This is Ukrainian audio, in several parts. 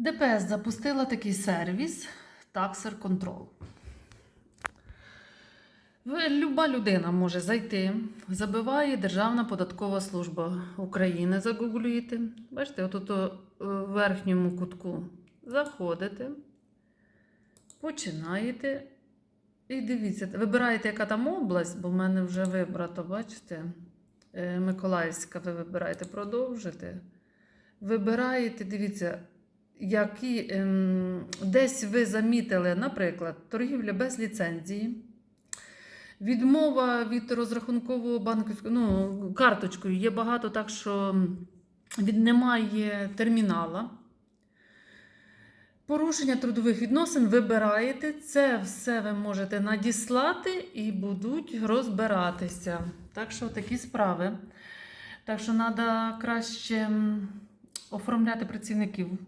ДПС запустила такий сервіс Taxer Control. Люба людина може зайти, забиває Державна податкова служба України, загуглюєте. Бачите, отут в верхньому кутку заходите, починаєте. І дивіться, вибираєте, яка там область, бо в мене вже вибрато, бачите? Е, Миколаївська, ви вибираєте продовжити. Вибираєте, дивіться, які ем, десь ви замітили, наприклад, торгівля без ліцензії, відмова від розрахункового банківського, ну, карточкою. Є багато так, що від немає термінала. Порушення трудових відносин вибираєте. Це все ви можете надіслати і будуть розбиратися. Так що такі справи. Так що треба краще оформляти працівників.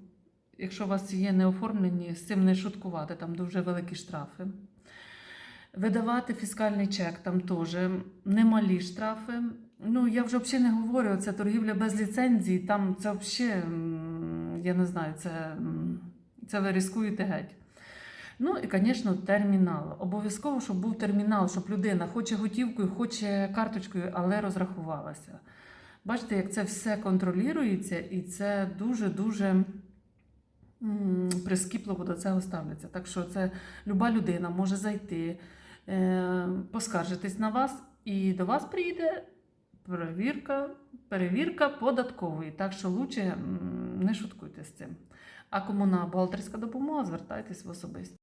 Якщо у вас є неоформлені, з цим не шуткувати, там дуже великі штрафи. Видавати фіскальний чек, там теж немалі штрафи. Ну, я вже взагалі не говорю, це торгівля без ліцензії, там це взагалі, я не знаю, це, це ви ризикуєте геть. Ну і, звісно, термінал. Обов'язково, щоб був термінал, щоб людина хоче готівкою, хоче карточкою, але розрахувалася. Бачите, як це все контролюється, і це дуже-дуже прискіпливо до цього ставляться. Так що це люба людина може зайти, е, поскаржитись на вас, і до вас приїде перевірка, перевірка податкової. Так що лучше не шуткуйте з цим. А кому на бухгалтерська допомога, звертайтесь в особисті.